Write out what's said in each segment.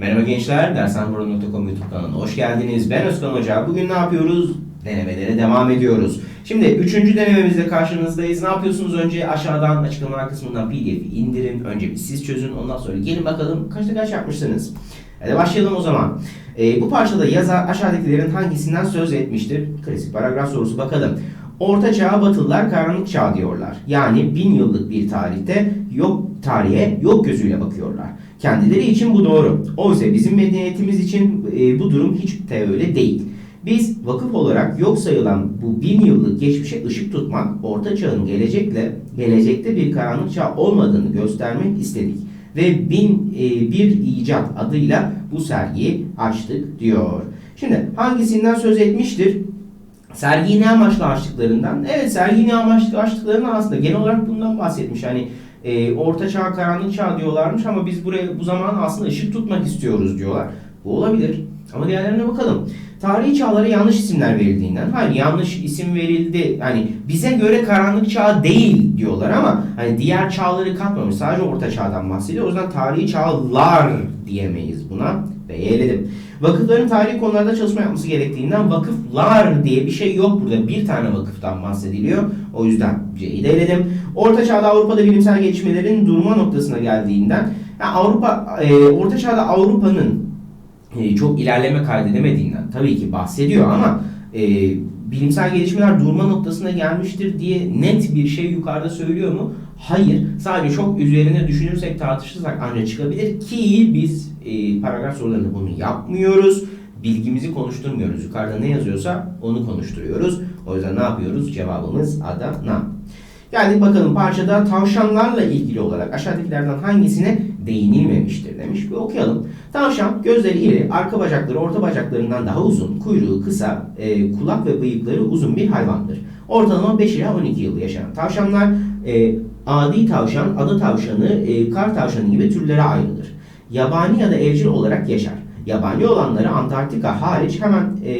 Merhaba gençler, dersenburo.com YouTube kanalına hoş geldiniz. Ben Özkan Hoca. Bugün ne yapıyoruz? Denemelere devam ediyoruz. Şimdi üçüncü denememizde karşınızdayız. Ne yapıyorsunuz? Önce aşağıdan açıklamalar kısmından PDF'i indirin. Önce bir siz çözün. Ondan sonra gelin bakalım kaçta kaç yapmışsınız. Hadi başlayalım o zaman. Ee, bu parçada yazar aşağıdakilerin hangisinden söz etmiştir? Klasik paragraf sorusu bakalım. Orta çağa batılılar karanlık çağ diyorlar. Yani bin yıllık bir tarihte yok tarihe yok gözüyle bakıyorlar. Kendileri için bu doğru. Oysa bizim medeniyetimiz için e, bu durum hiç de öyle değil. Biz vakıf olarak yok sayılan bu bin yıllık geçmişe ışık tutmak, orta çağın gelecekle gelecekte bir karanlık çağ olmadığını göstermek istedik. Ve bin e, bir icat adıyla bu sergiyi açtık diyor. Şimdi hangisinden söz etmiştir? Sergiyi ne amaçla açtıklarından? Evet sergiyi ne amaçla açtıklarından aslında genel olarak bundan bahsetmiş. Hani e, orta çağ, karanlık çağ diyorlarmış ama biz buraya bu zaman aslında ışık tutmak istiyoruz diyorlar. Bu olabilir. Ama diğerlerine bakalım. Tarihi çağlara yanlış isimler verildiğinden, hayır yanlış isim verildi. Yani bize göre karanlık çağ değil diyorlar ama hani diğer çağları katmamış. Sadece orta çağdan bahsediyor. O yüzden tarihi çağlar diyemeyiz buna. Ve eledim. Vakıfların tarihi konularda çalışma yapması gerektiğinden vakıflar diye bir şey yok burada. Bir tane vakıftan bahsediliyor. O yüzden C'yi de eledim. Orta çağda Avrupa'da bilimsel gelişmelerin durma noktasına geldiğinden yani Avrupa e, Orta çağda Avrupa'nın e, çok ilerleme kaydedemediğinden tabii ki bahsediyor ama e, bilimsel gelişmeler durma noktasına gelmiştir diye net bir şey yukarıda söylüyor mu? Hayır. Sadece çok üzerine düşünürsek tartışırsak ancak çıkabilir ki biz e, paragraf sorularında bunu yapmıyoruz. Bilgimizi konuşturmuyoruz. Yukarıda ne yazıyorsa onu konuşturuyoruz. O yüzden ne yapıyoruz? Cevabımız Adana. Geldik bakalım parçada tavşanlarla ilgili olarak aşağıdakilerden hangisine değinilmemiştir demiş. Bir okuyalım. Tavşan gözleri iri, arka bacakları orta bacaklarından daha uzun, kuyruğu kısa, e, kulak ve bıyıkları uzun bir hayvandır. Ortalama 5 ila 12 yıl yaşayan tavşanlar e, adi tavşan, adı tavşanı, e, kar tavşanı gibi türlere ayrılır. Yabani ya da evcil olarak yaşar. Yabani olanları Antarktika hariç hemen e,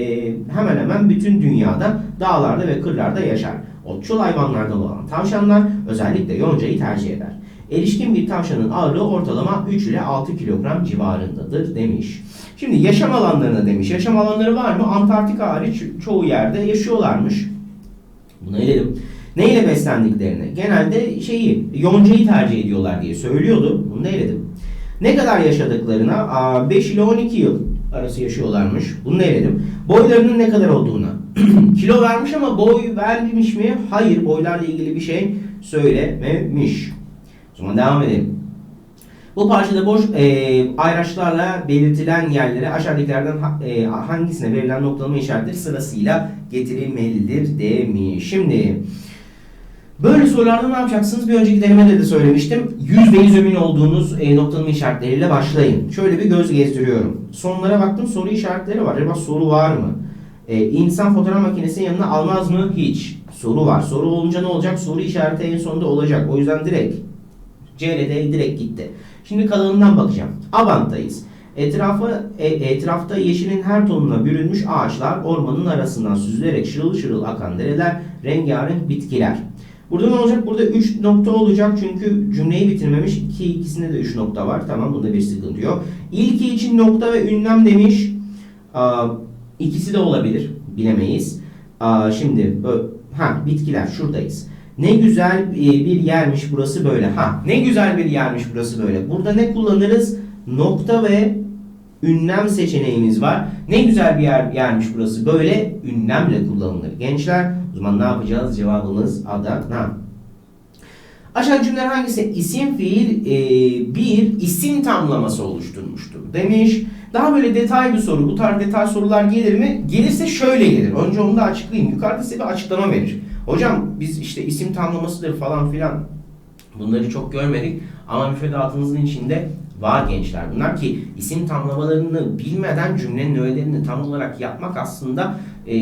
hemen hemen bütün dünyada dağlarda ve kırlarda yaşar. Otçul hayvanlardan olan tavşanlar özellikle yoncayı tercih eder. Erişkin bir tavşanın ağırlığı ortalama 3 ile 6 kilogram civarındadır demiş. Şimdi yaşam alanlarına demiş. Yaşam alanları var mı? Antarktika hariç çoğu yerde yaşıyorlarmış. Bunu eledim. Neyle beslendiklerini? Genelde şeyi, yoncayı tercih ediyorlar diye söylüyordu. Bunu da eledim. Ne kadar yaşadıklarına 5 ile 12 yıl arası yaşıyorlarmış. Bunu da eledim. Boylarının ne kadar olduğuna. Kilo vermiş ama boy vermemiş mi? Hayır, boylarla ilgili bir şey söylememiş. O zaman devam edelim. Bu parçada boş e, ayraçlarla belirtilen yerlere aşağıdakilerden e, hangisine verilen noktalama işaretleri sırasıyla getirilmelidir demiş. Şimdi böyle sorularda ne yapacaksınız? Bir önceki denemede de söylemiştim. %100 emin olduğunuz e, noktalama işaretleriyle başlayın. Şöyle bir göz gezdiriyorum. Sonlara baktım soru işaretleri var. Acaba soru var mı? E, insan fotoğraf makinesini yanına almaz mı? Hiç. Soru var. Soru olunca ne olacak? Soru işareti en sonunda olacak. O yüzden direkt CLD direkt gitti. Şimdi kalanından bakacağım. Abant'tayız. Etrafı, e, etrafta yeşilin her tonuna bürünmüş ağaçlar, ormanın arasından süzülerek şırıl şırıl akan dereler, rengarenk bitkiler. Burada ne olacak? Burada 3 nokta olacak çünkü cümleyi bitirmemiş. İki, ikisinde de 3 nokta var. Tamam bunda bir sıkıntı yok. İlki için nokta ve ünlem demiş. Aa, ikisi de olabilir. Bilemeyiz. Aa, şimdi ha bitkiler şuradayız. Ne güzel e, bir yermiş burası böyle. Ha ne güzel bir yermiş burası böyle. Burada ne kullanırız? Nokta ve ünlem seçeneğimiz var. Ne güzel bir yer yermiş burası böyle ünlemle kullanılır. Gençler o zaman ne yapacağız? Cevabımız Adana. Aşağı cümleler hangisi isim fiil e, bir isim tamlaması oluşturmuştur demiş. Daha böyle detay bir soru. Bu tarz detay sorular gelir mi? Gelirse şöyle gelir. Önce onu da açıklayayım. Yukarıda size bir açıklama verir. Hocam biz işte isim tamlamasıdır falan filan bunları çok görmedik ama müfredatımızın içinde var gençler bunlar ki isim tamlamalarını bilmeden cümlenin öğelerini tam olarak yapmak aslında e,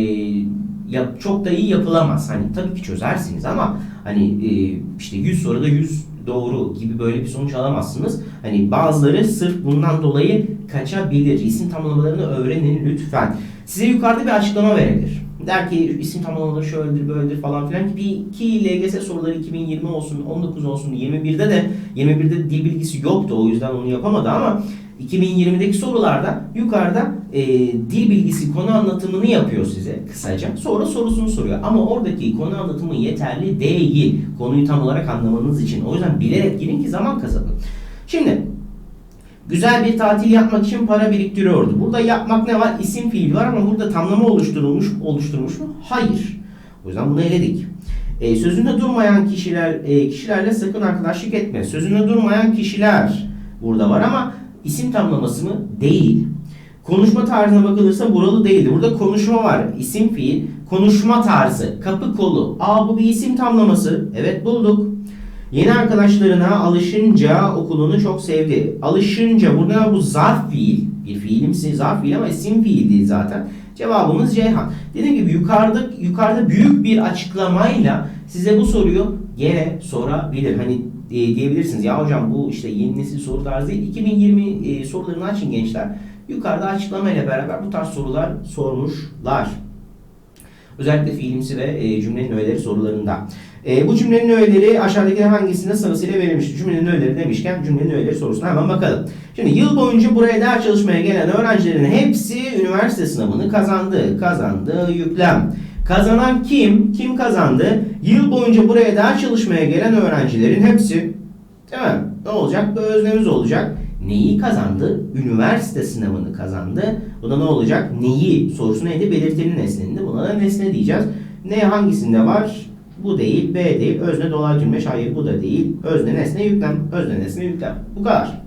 ya, çok da iyi yapılamaz. Hani tabii ki çözersiniz ama hani e, işte 100 soruda 100 doğru gibi böyle bir sonuç alamazsınız. Hani bazıları sırf bundan dolayı kaçabilir. İsim tamlamalarını öğrenin lütfen. Size yukarıda bir açıklama verebilir. der ki isim tamamlanır şöyledir böyledir falan filan ki, ki LGS soruları 2020 olsun 19 olsun 21'de de 21'de dil bilgisi yoktu o yüzden onu yapamadı ama 2020'deki sorularda yukarıda e, dil bilgisi konu anlatımını yapıyor size kısaca. Sonra sorusunu soruyor. Ama oradaki konu anlatımı yeterli değil. Konuyu tam olarak anlamanız için. O yüzden bilerek girin ki zaman kazanın. Şimdi güzel bir tatil yapmak için para biriktiriyordu. Burada yapmak ne var? İsim fiil var ama burada tamlama oluşturulmuş oluşturmuş mu? Hayır. O yüzden bunu eledik. E, sözünde durmayan kişiler e, kişilerle sakın arkadaşlık etme. Sözünde durmayan kişiler burada var ama isim tamlaması mı? Değil. Konuşma tarzına bakılırsa buralı değildi. Burada konuşma var. İsim fiil. Konuşma tarzı. Kapı kolu. Aa bu bir isim tamlaması. Evet bulduk. Yeni arkadaşlarına alışınca okulunu çok sevdi. Alışınca burada bu zarf fiil. Bir fiilimsi zarf fiil ama isim fiil değil zaten. Cevabımız Ceyhan. Dediğim gibi yukarıda yukarıda büyük bir açıklamayla size bu soruyu gene sorabilir. Hani e, diyebilirsiniz ya hocam bu işte yeni nesil soru tarzı değil. 2020 e, sorularını açın gençler. Yukarıda açıklamayla beraber bu tarz sorular sormuşlar. Özellikle fiilimsi ve e, cümlenin öğeleri sorularında. E, bu cümlenin öğeleri aşağıdaki hangisinde sırasıyla verilmiştir? Cümlenin öğeleri demişken cümlenin öğeleri sorusuna hemen bakalım. Şimdi yıl boyunca buraya ders çalışmaya gelen öğrencilerin hepsi üniversite sınavını kazandı. Kazandı yüklem. Kazanan kim? Kim kazandı? Yıl boyunca buraya ders çalışmaya gelen öğrencilerin hepsi değil mi? Ne olacak? Bir öznemiz olacak. Neyi kazandı? Üniversite sınavını kazandı. Bu da ne olacak? Neyi sorusu neydi? Belirtili nesnendi. Buna da nesne diyeceğiz. Ne hangisinde var? Bu değil, B değil. Özne dolaylı cümle hayır bu da değil. Özne nesne yüklem. Özne nesne yüklem. Bu kadar.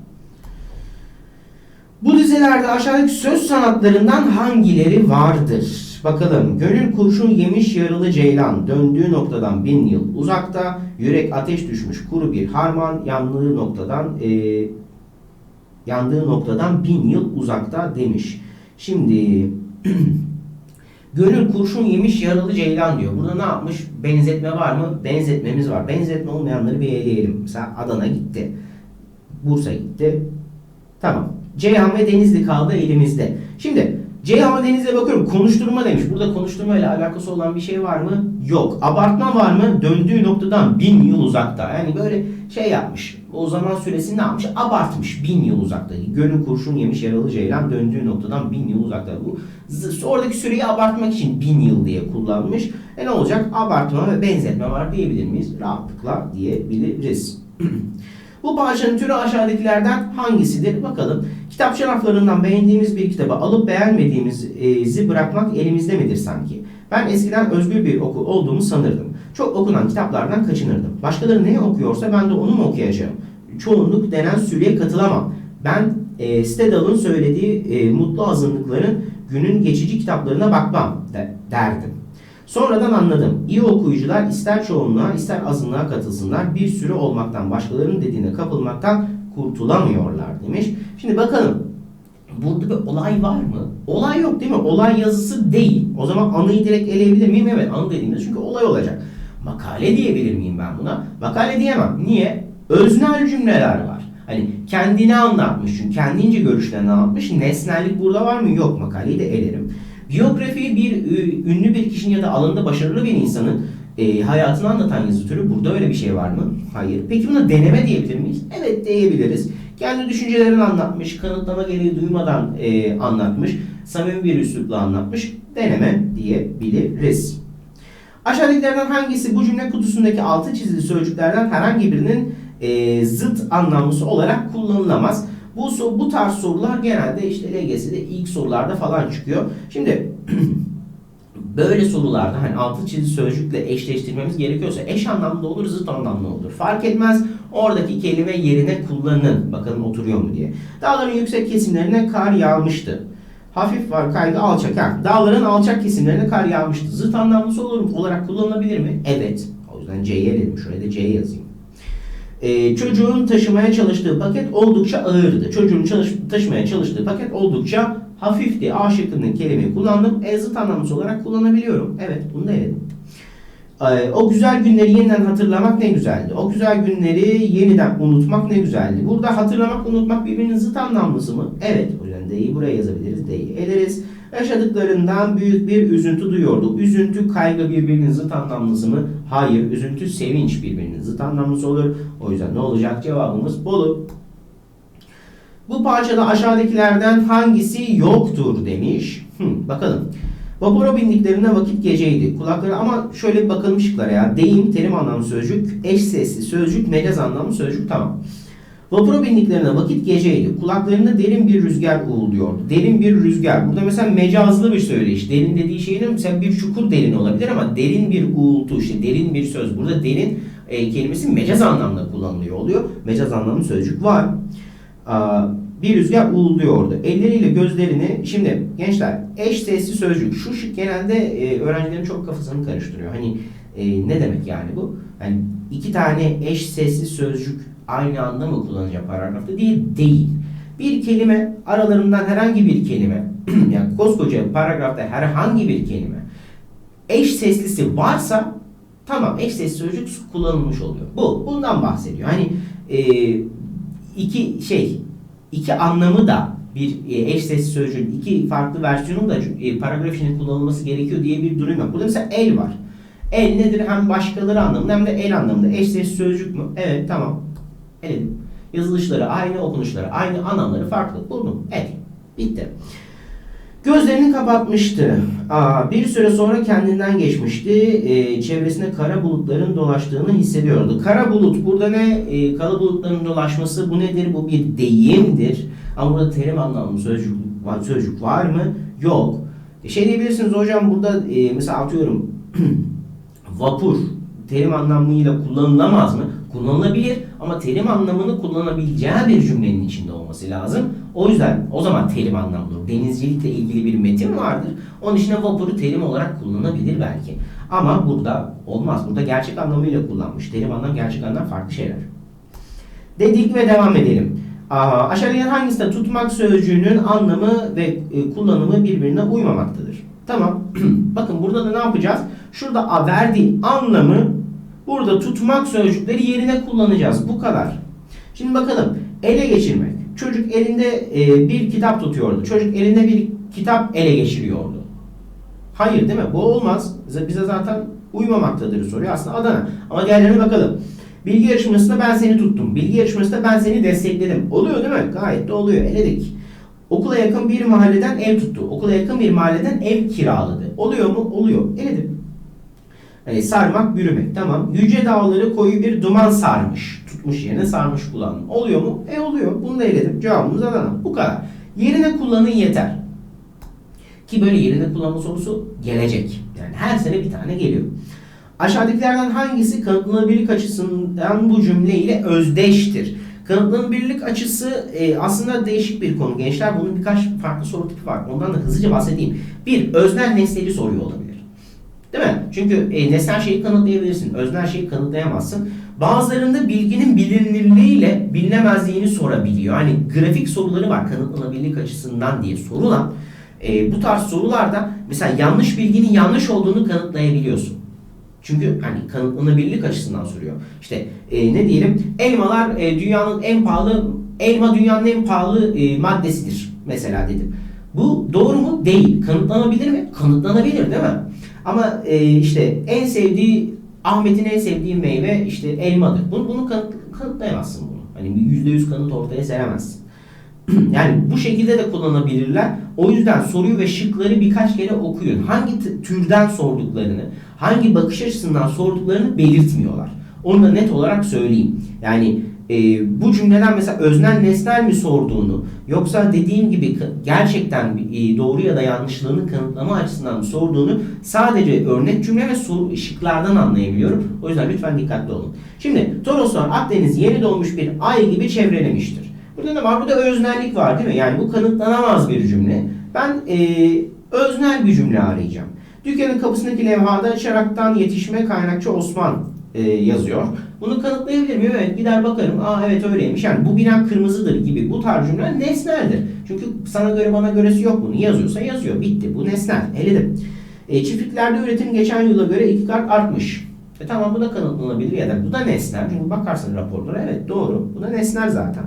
Bu dizelerde aşağıdaki söz sanatlarından hangileri vardır? Bakalım. Gönül kurşun yemiş yaralı ceylan. Döndüğü noktadan bin yıl uzakta. Yürek ateş düşmüş kuru bir harman. Yandığı noktadan e, yandığı noktadan bin yıl uzakta demiş. Şimdi Gönül kurşun yemiş yaralı ceylan diyor. Burada ne yapmış? Benzetme var mı? Benzetmemiz var. Benzetme olmayanları bir eleyelim. Mesela Adana gitti. Bursa gitti. Tamam. Ceyhan ve Denizli kaldı elimizde. Şimdi Ceyhan ve Denizli'ye bakıyorum. Konuşturma demiş. Burada konuşturma ile alakası olan bir şey var mı? Yok. Abartma var mı? Döndüğü noktadan bin yıl uzakta. Yani böyle şey yapmış. O zaman süresini ne yapmış? Abartmış. Bin yıl uzakta. Gönül kurşun yemiş yaralı ceylan döndüğü noktadan bin yıl uzakta. Bu oradaki süreyi abartmak için bin yıl diye kullanmış. E ne olacak? Abartma ve benzetme var diyebilir miyiz? Rahatlıkla diyebiliriz. Bu parçanın türü aşağıdakilerden hangisidir? Bakalım. Kitapçı raflarından beğendiğimiz bir kitabı alıp beğenmediğimizi bırakmak elimizde midir sanki? Ben eskiden özgür bir oku olduğumu sanırdım. Çok okunan kitaplardan kaçınırdım. Başkaları ne okuyorsa ben de onu mu okuyacağım? Çoğunluk denen sürüye katılamam. Ben e, Stedal'ın söylediği e, mutlu azınlıkların günün geçici kitaplarına bakmam de, derdim. Sonradan anladım. İyi okuyucular ister çoğunluğa ister azınlığa katılsınlar. Bir sürü olmaktan, başkalarının dediğine kapılmaktan kurtulamıyorlar demiş. Şimdi bakalım. Burada bir olay var mı? Olay yok değil mi? Olay yazısı değil. O zaman anıyı direkt eleyebilir miyim? Evet anı dediğimde çünkü olay olacak. Makale diyebilir miyim ben buna? Makale diyemem. Niye? Öznel cümleler var. Hani kendini anlatmış çünkü kendince görüşlerini anlatmış. Nesnellik burada var mı? Yok makaleyi de elerim. Biyografi bir ünlü bir kişinin ya da alanında başarılı bir insanın e, hayatını anlatan yazı türü. Burada öyle bir şey var mı? Hayır. Peki buna deneme diyebilir miyiz? Evet diyebiliriz. Kendi düşüncelerini anlatmış, kanıtlama gereği duymadan e, anlatmış, samimi bir üslupla anlatmış. Deneme diyebiliriz. Aşağıdakilerden hangisi bu cümle kutusundaki altı çizili sözcüklerden herhangi birinin e, zıt anlamlısı olarak kullanılamaz? Bu, bu tarz sorular genelde işte LGS'de ilk sorularda falan çıkıyor. Şimdi böyle sorularda hani altı çizili sözcükle eşleştirmemiz gerekiyorsa eş anlamlı olur, zıt anlamlı olur. Fark etmez oradaki kelime yerine kullanın. Bakalım oturuyor mu diye. Dağların yüksek kesimlerine kar yağmıştı. Hafif var kaygı alçak. Ha, dağların alçak kesimlerine kar yağmıştı. Zıt anlamlısı olur mu? olarak kullanılabilir mi? Evet. O yüzden C'ye dedim. Şuraya da C yazayım. Ee, çocuğun taşımaya çalıştığı paket oldukça ağırdı. Çocuğun çalış taşımaya çalıştığı paket oldukça hafifti. A şıkkının kelimeyi kullandım. E zıt anlamlısı olarak kullanabiliyorum. Evet bunu da eledim. Ee, o güzel günleri yeniden hatırlamak ne güzeldi. O güzel günleri yeniden unutmak ne güzeldi. Burada hatırlamak, unutmak birbirinin zıt anlamlısı mı? Evet. O yüzden D'yi buraya yazabiliriz. D'yi eleriz. Yaşadıklarından büyük bir üzüntü duyuyordu. Üzüntü, kaygı birbirinin zıt anlamlısı mı? Hayır. Üzüntü, sevinç birbirinin zıt anlamlısı olur. O yüzden ne olacak? Cevabımız Bolu. Bu parçada aşağıdakilerden hangisi yoktur demiş. Hı, bakalım. Vapura bindiklerinde vakit geceydi. Kulakları ama şöyle bir bakalım şıklara ya. Deyim, terim anlamlı sözcük, eş sesli sözcük, mecaz anlamlı sözcük tamam. Vapura bindiklerinde vakit geceydi. Kulaklarında derin bir rüzgar uğulduyordu. Derin bir rüzgar. Burada mesela mecazlı bir söyleyiş. Derin dediği şeyin mesela bir çukur derin olabilir ama derin bir uğultu, işte derin bir söz. Burada derin e, kelimesi mecaz anlamda kullanılıyor oluyor. Mecaz anlamlı sözcük var. Aa, bir rüzgar uğulduyordu. Elleriyle gözlerini, şimdi gençler eş sesli sözcük. Şu şık genelde e, öğrencilerin çok kafasını karıştırıyor. Hani e, ne demek yani bu? Yani iki tane eş sesli sözcük aynı anda mı kullanacak paragrafta? Değil, değil. Bir kelime aralarından herhangi bir kelime yani koskoca paragrafta herhangi bir kelime eş seslisi varsa tamam eş sesli sözcük kullanılmış oluyor. Bu bundan bahsediyor. Hani e, iki şey iki anlamı da bir e, eş sesli sözcüğün iki farklı versiyonun da e, paragraf içinde kullanılması gerekiyor diye bir durum yok. Burada mesela el var. El nedir? Hem başkaları anlamında hem de el anlamında. Eş sesli sözcük mü? Evet tamam. Eledim. Yazılışları aynı, okunuşları aynı, anlamları farklı. Buldum. El. Bitti. Gözlerini kapatmıştı. Aa, bir süre sonra kendinden geçmişti. Ee, çevresinde kara bulutların dolaştığını hissediyordu. Kara bulut burada ne? Ee, kara bulutların dolaşması bu nedir? Bu bir deyimdir. Ama burada terim anlamlı sözcük, sözcük var mı? Yok. E, şey diyebilirsiniz hocam burada e, mesela atıyorum vapur terim anlamıyla kullanılamaz mı? Kullanılabilir ama terim anlamını kullanabileceği bir cümlenin içinde olması lazım. O yüzden o zaman terim anlamlı. Denizcilikle ilgili bir metin vardır. Onun içine vapuru terim olarak kullanılabilir belki. Ama burada olmaz. Burada gerçek anlamıyla kullanmış. Terim anlam gerçek anlam farklı şeyler. Dedik ve devam edelim. Aa, aşağıdakilerden hangisinde tutmak sözcüğünün anlamı ve e, kullanımı birbirine uymamaktadır? Tamam. Bakın burada da ne yapacağız? Şurada verdiği anlamı burada tutmak sözcükleri yerine kullanacağız. Bu kadar. Şimdi bakalım. Ele geçirmek. Çocuk elinde e, bir kitap tutuyordu. Çocuk elinde bir kitap ele geçiriyordu. Hayır değil mi? Bu olmaz. Bize, zaten uymamaktadır soruyor. Aslında Adana. Ama diğerlerine bakalım. Bilgi yarışmasında ben seni tuttum. Bilgi yarışmasında ben seni destekledim. Oluyor değil mi? Gayet de oluyor. Eledik. Okula yakın bir mahalleden ev tuttu. Okula yakın bir mahalleden ev kiraladı. Oluyor mu? Oluyor. Eledim. Yani sarmak, bürümek. Tamam. Yüce dağları koyu bir duman sarmış. Tutmuş yerine sarmış kullandım. Oluyor mu? E oluyor. Bunu da eledim. Cevabımız Adana. Bu kadar. Yerine kullanın yeter. Ki böyle yerine kullanma sorusu gelecek. Yani her sene bir tane geliyor. Aşağıdakilerden hangisi kanıtlanabilirlik açısından bu cümle ile özdeştir? Kanıtlanabilirlik açısı e, aslında değişik bir konu gençler. Bunun birkaç farklı soru tipi var. Ondan da hızlıca bahsedeyim. Bir, öznel nesneli soruyor olabilir. Değil mi? Çünkü e, nesnel şeyi kanıtlayabilirsin. Öznel şeyi kanıtlayamazsın. Bazılarında bilginin bilinirliğiyle bilinemezliğini sorabiliyor. Hani grafik soruları var kanıtlanabilirlik açısından diye sorulan. E, bu tarz sorularda mesela yanlış bilginin yanlış olduğunu kanıtlayabiliyorsun. Çünkü hani kanıtlanabilirlik açısından soruyor. İşte e, ne diyelim? Elmalar e, dünyanın en pahalı elma dünyanın en pahalı e, maddesidir mesela dedim. Bu doğru mu? Değil. Kanıtlanabilir mi? Kanıtlanabilir değil mi? Ama e, işte en sevdiği Ahmet'in en sevdiği meyve işte elmadır. Bunu, bunu kanıt, kanıtlayamazsın bunu. Hani yüzde yüz kanıt ortaya seremezsin. yani bu şekilde de kullanabilirler. O yüzden soruyu ve şıkları birkaç kere okuyun. Hangi türden sorduklarını, hangi bakış açısından sorduklarını belirtmiyorlar. Onu da net olarak söyleyeyim. Yani e, bu cümleden mesela öznel nesnel mi sorduğunu yoksa dediğim gibi gerçekten e, doğru ya da yanlışlığını kanıtlama açısından mı sorduğunu sadece örnek cümle ve soru şıklardan anlayabiliyorum. O yüzden lütfen dikkatli olun. Şimdi Toroslar Akdeniz yeni doğmuş bir ay gibi çevrelemiştir. Burada ne var? Burada öznellik var değil mi? Yani bu kanıtlanamaz bir cümle. Ben e, öznel bir cümle arayacağım. Dükkanın kapısındaki levhada Çarak'tan yetişme kaynakçı Osman e, yazıyor. Bunu kanıtlayabilir miyim? Evet gider bakarım. Aa evet öyleymiş. Yani bu bina kırmızıdır gibi bu tarz cümleler nesneldir. Çünkü sana göre bana göresi yok bunu. Yazıyorsa yazıyor. Bitti. Bu nesnel. Eledim. E, çiftliklerde üretim geçen yıla göre iki kat artmış. E tamam bu da kanıtlanabilir ya da bu da nesnel. Çünkü bakarsın raporlara evet doğru. Bu da nesnel zaten.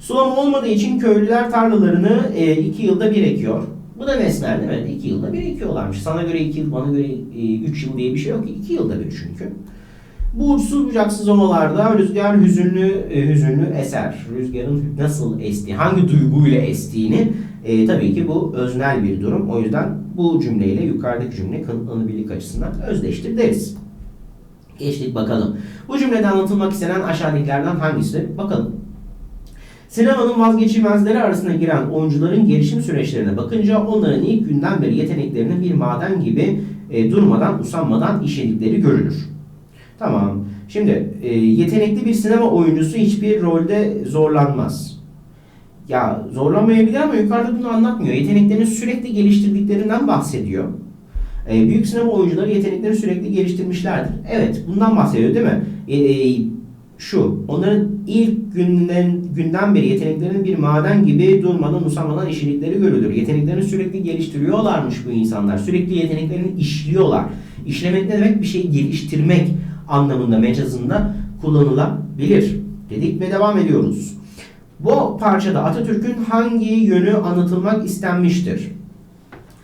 Sulama olmadığı için köylüler tarlalarını e, iki yılda bir ekiyor. Bu da nesnel değil mi? 2 yılda bir ekiyorlarmış. Sana göre 2 yıl, bana göre 3 yıl diye bir şey yok ki. 2 yılda bir çünkü. Bu uçsuz bucaksız ovalarda rüzgar hüzünlü e, hüzünlü eser. Rüzgarın nasıl estiği, hangi duyguyla estiğini e, tabii ki bu öznel bir durum. O yüzden bu cümleyle yukarıdaki cümle kanıtlanabilirlik açısından özdeştir deriz. Geçtik bakalım. Bu cümlede anlatılmak istenen aşağıdakilerden hangisi? Bakalım. Sinemanın vazgeçilmezleri arasına giren oyuncuların gelişim süreçlerine bakınca onların ilk günden beri yeteneklerinin bir maden gibi e, durmadan, usanmadan işledikleri görülür. Tamam. Şimdi e, yetenekli bir sinema oyuncusu hiçbir rolde zorlanmaz. Ya zorlanmayabilir ama yukarıda bunu anlatmıyor. Yeteneklerini sürekli geliştirdiklerinden bahsediyor. E, büyük sinema oyuncuları yeteneklerini sürekli geliştirmişlerdir. Evet, bundan bahsediyor değil mi? E, e, şu, onların ilk günden, günden beri yeteneklerinin bir maden gibi durmadan usanmadan işledikleri görülür. Yeteneklerini sürekli geliştiriyorlarmış bu insanlar. Sürekli yeteneklerini işliyorlar. İşlemek ne demek? Bir şeyi geliştirmek anlamında mecazında kullanılabilir. Dedik ve devam ediyoruz. Bu parçada Atatürk'ün hangi yönü anlatılmak istenmiştir?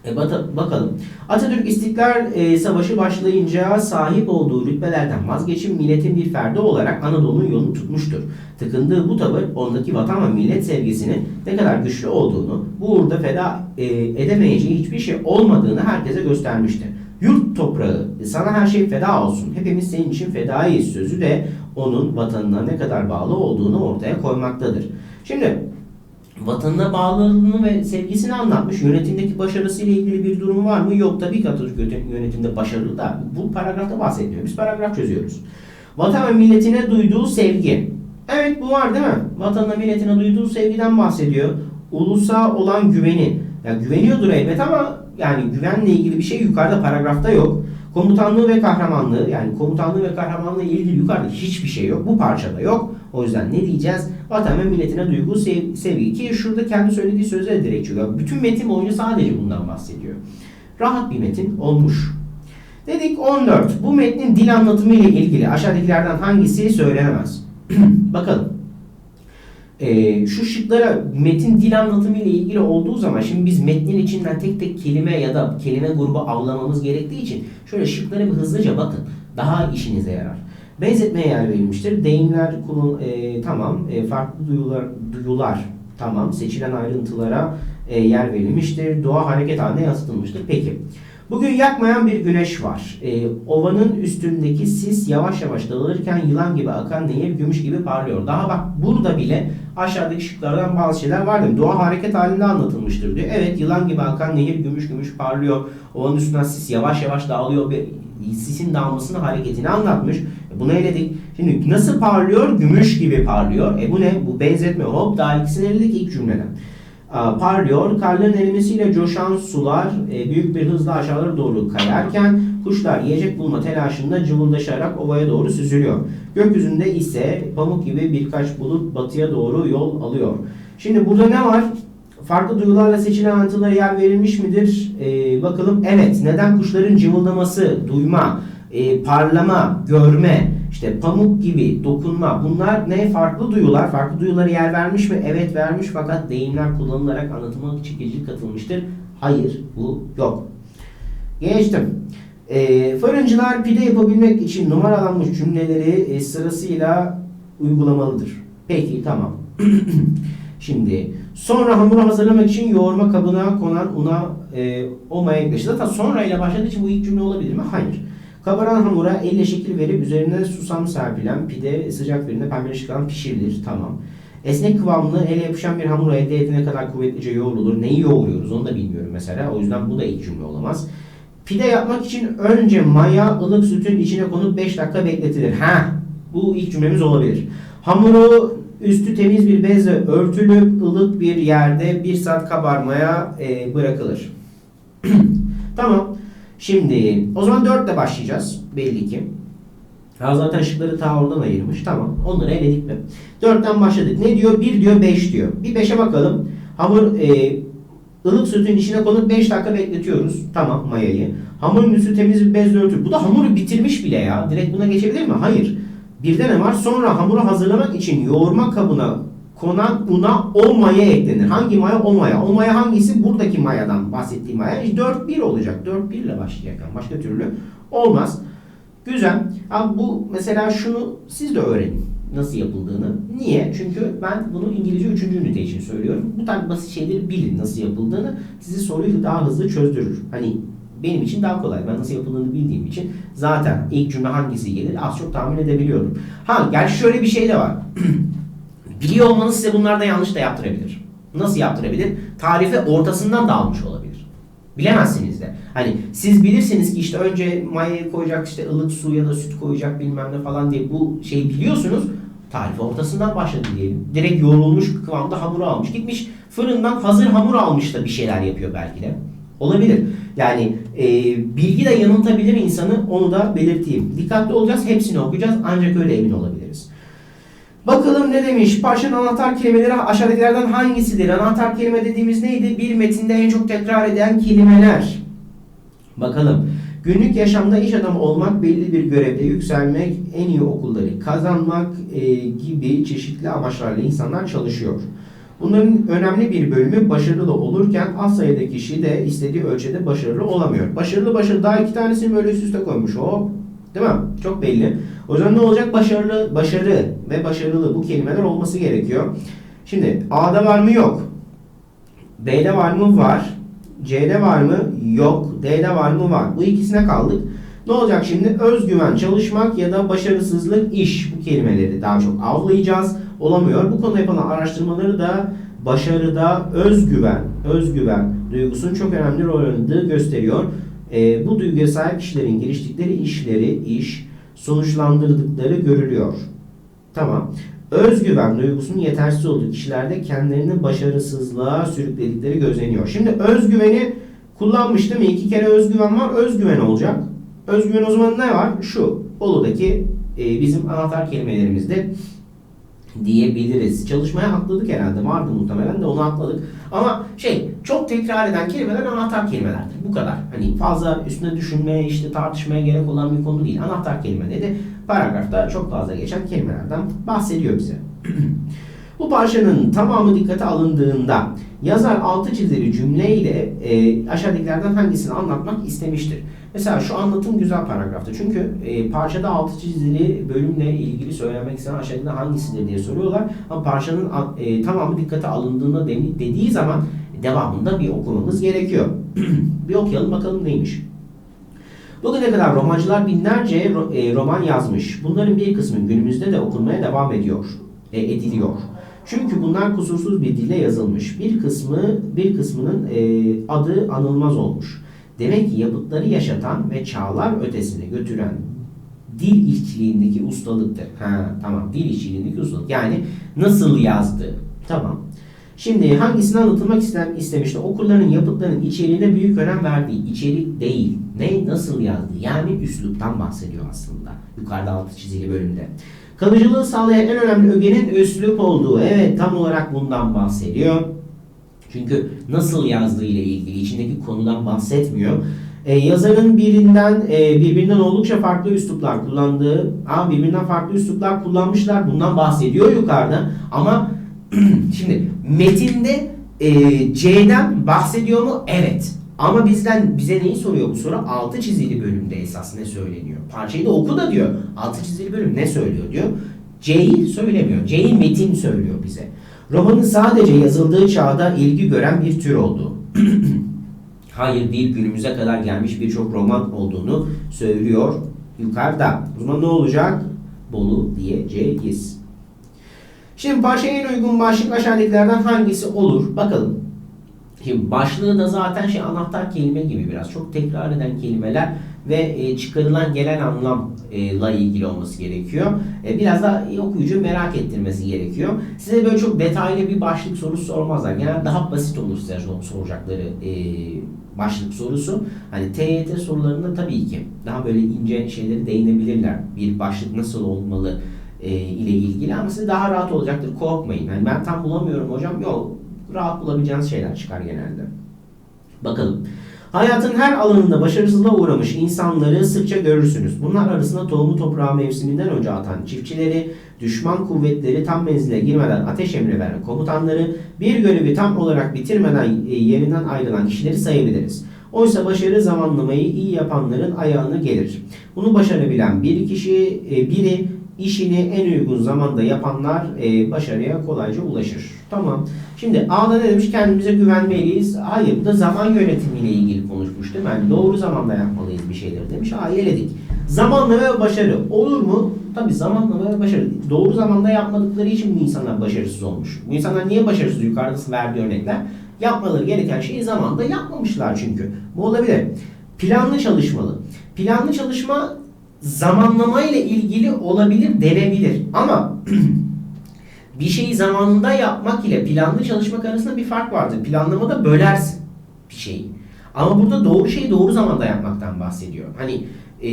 E bakalım. Atatürk İstiklal e, Savaşı başlayınca sahip olduğu rütbelerden vazgeçip milletin bir ferdi olarak Anadolu'nun yolunu tutmuştur. Tıkındığı bu tavır ondaki vatan ve millet sevgisinin ne kadar güçlü olduğunu, bu uğurda feda e, edemeyeceği hiçbir şey olmadığını herkese göstermiştir. Yurt toprağı, sana her şey feda olsun. Hepimiz senin için fedaiyiz sözü de onun vatanına ne kadar bağlı olduğunu ortaya koymaktadır. Şimdi vatanına bağlılığını ve sevgisini anlatmış. Yönetimdeki başarısıyla ilgili bir durum var mı? Yok tabii ki Atatürk yönetimde başarılı da. Bu paragrafta bahsetmiyor. Biz paragraf çözüyoruz. Vatan ve milletine duyduğu sevgi. Evet bu var değil mi? Vatanına milletine duyduğu sevgiden bahsediyor. Ulusa olan güveni. Ya güveniyordur elbet ama yani güvenle ilgili bir şey yukarıda paragrafta yok. Komutanlığı ve kahramanlığı yani komutanlığı ve kahramanlığı ilgili yukarıda hiçbir şey yok. Bu parçada yok. O yüzden ne diyeceğiz? Vatan ve milletine duygu sev sevgi ki şurada kendi söylediği sözleri direkt çıkıyor. Bütün metin boyunca sadece bundan bahsediyor. Rahat bir metin olmuş. Dedik 14. Bu metnin dil anlatımı ile ilgili aşağıdakilerden hangisi söylenemez? Bakalım e, şu şıklara metin dil anlatımı ile ilgili olduğu zaman şimdi biz metnin içinden tek tek kelime ya da kelime grubu avlamamız gerektiği için şöyle şıklara bir hızlıca bakın. Daha işinize yarar. Benzetmeye yer verilmiştir. Deyimler kullan, e, tamam. E, farklı duyular, duyular tamam. Seçilen ayrıntılara e, yer verilmiştir. Doğa hareket haline yansıtılmıştır. Peki. Bugün yakmayan bir güneş var. E, ovanın üstündeki sis yavaş yavaş dağılırken yılan gibi akan nehir gümüş gibi parlıyor. Daha bak burada bile aşağıdaki şıklardan bazı şeyler vardır. Doğa hareket halinde anlatılmıştır diyor. Evet yılan gibi akan nehir gümüş gümüş parlıyor. Ovanın üstünden sis yavaş yavaş dağılıyor ve sisin dağılmasını hareketini anlatmış. E, bunu eledik. Şimdi nasıl parlıyor? Gümüş gibi parlıyor. E bu ne? Bu benzetme. Hop daha ikisini eledik ilk cümleden parlıyor. Karların erimesiyle coşan sular e, büyük bir hızla aşağılara doğru kayarken kuşlar yiyecek bulma telaşında cıvıldaşarak ovaya doğru süzülüyor. Gökyüzünde ise pamuk gibi birkaç bulut batıya doğru yol alıyor. Şimdi burada ne var? Farklı duyularla seçilen anlatılara yer verilmiş midir? Ee, bakalım. Evet. Neden kuşların cıvıldaması, duyma, e, parlama, görme, işte pamuk gibi dokunma bunlar ne farklı duyular? Farklı duyulara yer vermiş mi? Evet vermiş fakat deyimler kullanılarak anlatıma çekicilik katılmıştır. Hayır bu yok. Geçtim. E, fırıncılar pide yapabilmek için numaralanmış cümleleri e, sırasıyla uygulamalıdır. Peki tamam. Şimdi sonra hamuru hazırlamak için yoğurma kabına konan una e, o maya. Zaten sonra ile başladığı için bu ilk cümle olabilir mi? Hayır. Kabaran hamura elle şekil verip üzerine susam serpilen pide sıcak fırında pembeleştirilen pişirilir. Tamam. Esnek kıvamlı ele yapışan bir hamur elde edilene kadar kuvvetlice yoğrulur. Neyi yoğuruyoruz onu da bilmiyorum mesela. O yüzden bu da ilk cümle olamaz. Pide yapmak için önce maya ılık sütün içine konup 5 dakika bekletilir. Ha, bu ilk cümlemiz olabilir. Hamuru üstü temiz bir bezle örtülüp ılık bir yerde 1 saat kabarmaya e, bırakılır. tamam. Şimdi o zaman 4 ile başlayacağız belli ki. Ya zaten ışıkları ta oradan ayırmış. Tamam. Onları eledik mi? 4'ten başladık. Ne diyor? 1 diyor 5 diyor. Bir 5'e bakalım. Hamur e, ılık sütün içine konup 5 dakika bekletiyoruz. Tamam mayayı. Hamurun üstü temiz bir bezle örtülür. Bu da hamuru bitirmiş bile ya. Direkt buna geçebilir mi? Hayır. Birde ne var? Sonra hamuru hazırlamak için yoğurma kabına konan una o maya eklenir. Hangi maya? O maya. O maya hangisi? Buradaki mayadan bahsettiğim maya. 4-1 olacak. 4-1 ile başlayacak. Yani başka türlü olmaz. Güzel. Abi bu mesela şunu siz de öğrenin. Nasıl yapıldığını. Niye? Çünkü ben bunu İngilizce 3. ünite için söylüyorum. Bu tarz basit şeyleri bilin nasıl yapıldığını. Sizi soruyu daha hızlı çözdürür. Hani benim için daha kolay. Ben nasıl yapıldığını bildiğim için zaten ilk cümle hangisi gelir az çok tahmin edebiliyorum. Ha gerçi şöyle bir şey de var. Biliyor olmanız size bunlarda yanlış da yaptırabilir. Nasıl yaptırabilir? Tarife ortasından da almış olabilir. Bilemezsiniz de. Hani siz bilirsiniz ki işte önce mayayı koyacak işte ılık su ya da süt koyacak bilmem ne falan diye bu şeyi biliyorsunuz. Tarife ortasından başladı diyelim. Direkt yoğrulmuş kıvamda hamuru almış. Gitmiş fırından hazır hamur almış da bir şeyler yapıyor belki de. Olabilir. Yani e, bilgi de yanıltabilir insanı onu da belirteyim. Dikkatli olacağız. Hepsini okuyacağız. Ancak öyle emin olabiliriz. Bakalım ne demiş? Parçanın anahtar kelimeleri aşağıdakilerden hangisidir? Anahtar kelime dediğimiz neydi? Bir metinde en çok tekrar eden kelimeler. Bakalım. Günlük yaşamda iş adamı olmak, belli bir görevde yükselmek, en iyi okulları kazanmak e, gibi çeşitli amaçlarla insanlar çalışıyor. Bunların önemli bir bölümü başarılı olurken az sayıda kişi de istediği ölçüde başarılı olamıyor. Başarılı başarılı daha iki tanesini böyle üst üste koymuş. O değil mi? Çok belli. O zaman ne olacak? Başarılı, başarı ve başarılı bu kelimeler olması gerekiyor. Şimdi A'da var mı? Yok. B'de var mı? Var. C'de var mı? Yok. D'de var mı? Var. Bu ikisine kaldık. Ne olacak şimdi? Özgüven, çalışmak ya da başarısızlık, iş bu kelimeleri daha çok avlayacağız. Olamıyor. Bu konuda yapılan araştırmaları da başarıda özgüven, özgüven duygusunun çok önemli rol oynadığı gösteriyor. E, bu duyguya sahip kişilerin geliştikleri işleri, iş, sonuçlandırdıkları görülüyor. Tamam. Özgüven duygusunun yetersiz olduğu kişilerde kendilerini başarısızlığa sürükledikleri gözleniyor. Şimdi özgüveni kullanmış değil mi? İki kere özgüven var. Özgüven olacak. Özgüven o zaman ne var? Şu. Bolu'daki e, bizim anahtar kelimelerimizde diyebiliriz. Çalışmaya atladık herhalde. Vardı muhtemelen de onu atladık. Ama şey çok tekrar eden kelimeler anahtar kelimelerdir. Bu kadar. Hani fazla üstüne düşünmeye, işte tartışmaya gerek olan bir konu değil. Anahtar kelime dedi. Paragrafta çok fazla geçen kelimelerden bahsediyor bize. Bu parçanın tamamı dikkate alındığında yazar altı çizili cümleyle e, aşağıdakilerden hangisini anlatmak istemiştir? Mesela şu anlatım güzel paragrafta. Çünkü e, parçada altı çizili bölümle ilgili söylemek istenen aşağıdaki hangisidir diye soruyorlar. Ama parçanın e, tamamı dikkate alındığında dediği zaman devamında bir okumamız gerekiyor. bir okuyalım bakalım neymiş. Bugüne kadar romancılar binlerce e, roman yazmış. Bunların bir kısmı günümüzde de okunmaya devam ediyor, e, ediliyor. Çünkü bunlar kusursuz bir dille yazılmış. Bir kısmı bir kısmının e, adı anılmaz olmuş. Demek ki yapıtları yaşatan ve çağlar ötesine götüren dil işçiliğindeki ustalıktır. Ha tamam dil işçiliğindeki ustalık. Yani nasıl yazdı. Tamam. Şimdi hangisini anlatılmak isten, istemişti? Okurların yapıtlarının içeriğine büyük önem verdiği içerik değil. Ne? Nasıl yazdı? Yani üsluptan bahsediyor aslında. Yukarıda altı çizili bölümde. Kalıcılığı sağlayan en önemli ögenin üslup olduğu. Evet tam olarak bundan bahsediyor. Çünkü nasıl yazdığı ile ilgili içindeki konudan bahsetmiyor. Ee, yazarın birinden e, birbirinden oldukça farklı üsluplar kullandığı, aa, birbirinden farklı üsluplar kullanmışlar. Bundan bahsediyor yukarıda. Ama şimdi metinde e, C'den bahsediyor mu? Evet. Ama bizden bize neyi soruyor bu soru? Altı çizili bölümde esas ne söyleniyor? Parçayı da oku da diyor. Altı çizili bölüm ne söylüyor diyor. C'yi söylemiyor. C'yi metin söylüyor bize. Romanın sadece yazıldığı çağda ilgi gören bir tür oldu. Hayır değil günümüze kadar gelmiş birçok roman olduğunu söylüyor yukarıda. O zaman ne olacak? Bolu diyeceğiz. Şimdi parçaya en uygun başlık aşağıdakilerden hangisi olur? Bakalım. Şimdi başlığı da zaten şey anahtar kelime gibi biraz. Çok tekrar eden kelimeler ve e, çıkarılan gelen anlamla ilgili olması gerekiyor. E, biraz da okuyucu merak ettirmesi gerekiyor. Size böyle çok detaylı bir başlık sorusu sormazlar. Genelde daha basit olur size soracakları e, başlık sorusu. Hani TYT sorularında tabii ki daha böyle ince şeyleri değinebilirler. Bir başlık nasıl olmalı ile ilgili ama size daha rahat olacaktır. Korkmayın. Yani ben tam bulamıyorum hocam. Yok rahat bulabileceğiniz şeyler çıkar genelde. Bakalım. Hayatın her alanında başarısızlığa uğramış insanları sıkça görürsünüz. Bunlar arasında tohumu toprağı mevsiminden önce atan çiftçileri, düşman kuvvetleri tam menzile girmeden ateş emri veren komutanları, bir görevi tam olarak bitirmeden e, yerinden ayrılan kişileri sayabiliriz. Oysa başarı zamanlamayı iyi yapanların ayağına gelir. Bunu başarabilen bir kişi, e, biri işini en uygun zamanda yapanlar e, başarıya kolayca ulaşır. Tamam. Şimdi A'da ne demiş? Kendimize güvenmeliyiz. Hayır, bu da zaman yönetimiyle ilgili konuşmuş değil mi? Yani doğru zamanda yapmalıyız bir şeyleri demiş. A'yı eledik. Zamanlama ve başarı. Olur mu? Tabii zamanlama ve başarı. Doğru zamanda yapmadıkları için bu insanlar başarısız olmuş. Bu insanlar niye başarısız? Yukarıda verdiği örnekler. Yapmaları gereken şeyi zamanda yapmamışlar çünkü. Bu olabilir. Planlı çalışmalı. Planlı çalışma zamanlama ile ilgili olabilir denebilir. Ama bir şeyi zamanında yapmak ile planlı çalışmak arasında bir fark vardır. Planlamada bölersin bir şeyi. Ama burada doğru şeyi doğru zamanda yapmaktan bahsediyor. Hani e,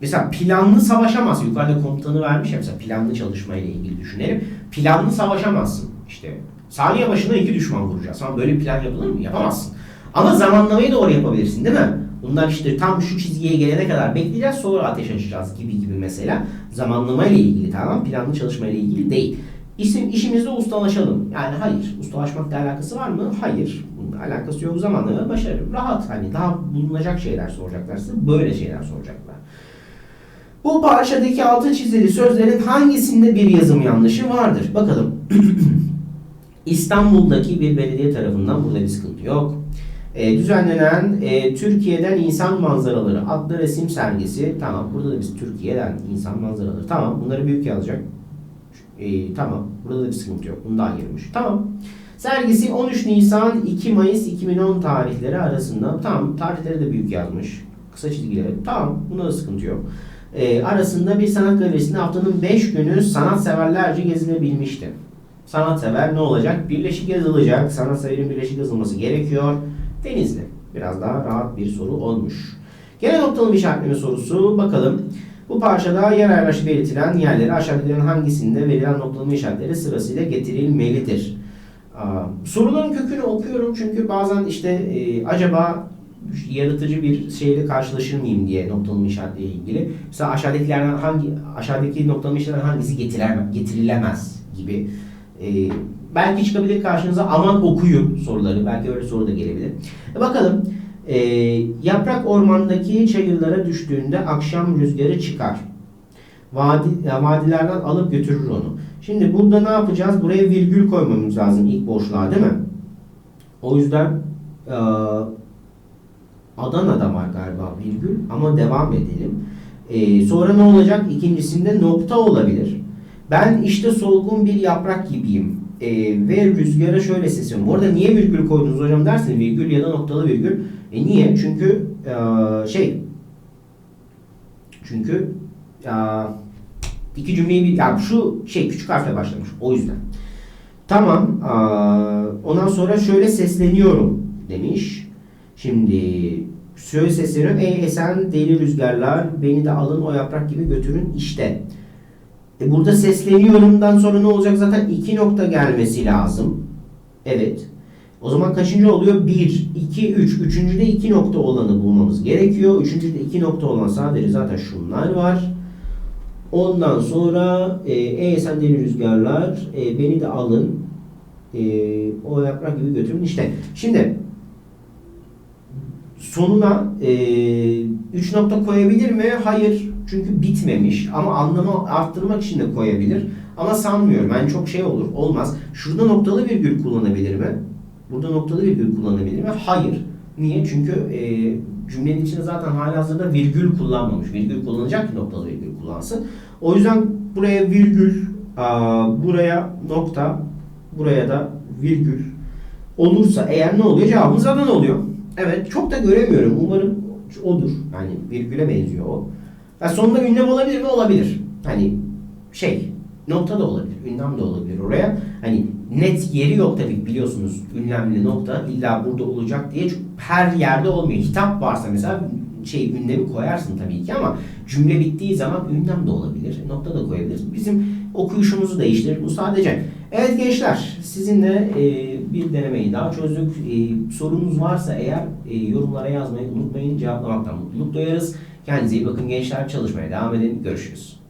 mesela planlı savaşamaz. Yukarıda komutanı vermiş ya mesela planlı çalışma ile ilgili düşünelim. Planlı savaşamazsın. İşte saniye başına iki düşman vuracağız. Ama böyle plan yapılır mı? Yapamazsın. Ama zamanlamayı doğru yapabilirsin değil mi? Bunlar işte tam şu çizgiye gelene kadar bekleyeceğiz sonra ateş açacağız gibi gibi mesela. Zamanlama ile ilgili tamam planlı çalışma ile ilgili değil. İsim, işimizde ustalaşalım. Yani hayır. Ustalaşmakla alakası var mı? Hayır. Bununla alakası yok zamanla ve. Rahat hani daha bulunacak şeyler soracaklar size. Böyle şeyler soracaklar. Bu parçadaki altı çizili sözlerin hangisinde bir yazım yanlışı vardır? Bakalım. İstanbul'daki bir belediye tarafından burada bir sıkıntı yok. E, düzenlenen e, Türkiye'den insan manzaraları adlı resim sergisi. Tamam burada da biz Türkiye'den insan manzaraları. Tamam bunları büyük yazacak. E, tamam burada da bir sıkıntı yok. Bunu da ayırmış. Tamam. Sergisi 13 Nisan 2 Mayıs 2010 tarihleri arasında. Tamam tarihleri de büyük yazmış. Kısa çizgileri. Tamam bunda da sıkıntı yok. E, arasında bir sanat galerisinde haftanın 5 günü sanatseverlerce gezilebilmişti. Sanatsever ne olacak? Birleşik yazılacak. Sanatseverin birleşik yazılması gerekiyor. Denizli. Biraz daha rahat bir soru olmuş. Genel noktalama işaretleme sorusu bakalım. Bu parçada yer ayrışı belirtilen yerleri aşağıdakilerin hangisinde verilen noktalama işaretleri sırasıyla getirilmelidir? Aa, kökünü okuyorum çünkü bazen işte e, acaba yaratıcı bir şeyle karşılaşır mıyım diye noktalama işaretleriyle ilgili. Mesela aşağıdakilerden hangi aşağıdaki noktalama işaretlerden hangisi getirilemez, getirilemez gibi. E, belki çıkabilir karşınıza aman okuyun soruları. Belki öyle soru da gelebilir. E, bakalım. E, yaprak ormandaki çayırlara düştüğünde akşam rüzgarı çıkar. Vadi, ya vadilerden alıp götürür onu. Şimdi burada ne yapacağız? Buraya virgül koymamız lazım ilk boşluğa değil mi? O yüzden e, Adana'da var galiba virgül ama devam edelim. E, sonra ne olacak? İkincisinde nokta olabilir. Ben işte solgun bir yaprak gibiyim. E, ve rüzgara şöyle sesleniyorum. Bu arada niye virgül koydunuz hocam dersin virgül ya da noktalı virgül. E niye? Çünkü e, şey çünkü e, iki cümleyi bir yani şu şey küçük harfle başlamış. O yüzden. Tamam. E, ondan sonra şöyle sesleniyorum demiş. Şimdi şöyle sesleniyorum. Ey esen deli rüzgarlar beni de alın o yaprak gibi götürün işte. E burada sesleniyorumdan sonra ne olacak? Zaten iki nokta gelmesi lazım. Evet. O zaman kaçıncı oluyor? 1, 2, 3. Üçüncüde iki nokta olanı bulmamız gerekiyor. Üçüncüde iki nokta olan sadece zaten şunlar var. Ondan sonra e, e sen deli rüzgarlar e, beni de alın e, o yaprak gibi götürün işte. Şimdi sonuna 3 e, nokta koyabilir mi? Hayır. Çünkü bitmemiş ama anlamı arttırmak için de koyabilir. Ama sanmıyorum. Yani çok şey olur. Olmaz. Şurada noktalı virgül kullanabilir mi? Burada noktalı virgül kullanabilir mi? Hayır. Niye? Çünkü e, cümlenin içinde zaten halihazırda virgül kullanmamış. Virgül kullanacak ki noktalı virgül kullansın. O yüzden buraya virgül, a, buraya nokta, buraya da virgül olursa eğer ne oluyor? Cevabımız zaten oluyor. Evet çok da göremiyorum. Umarım odur. Yani virgüle benziyor o. Ya sonunda ünlem olabilir mi? Olabilir. Hani şey nokta da olabilir. Ünlem de olabilir oraya. Hani net yeri yok tabii biliyorsunuz ünlemli nokta illa burada olacak diye çünkü her yerde olmuyor. Hitap varsa mesela şey ünlemi koyarsın tabii ki ama cümle bittiği zaman ünlem de olabilir. Nokta da koyabiliriz. Bizim okuyuşumuzu değiştirir bu sadece. Evet gençler sizinle e, bir denemeyi daha çözdük. E, sorunuz varsa eğer e, yorumlara yazmayı unutmayın. Cevaplamaktan mutluluk duyarız. Kendinize iyi bakın gençler. Çalışmaya devam edin. Görüşürüz.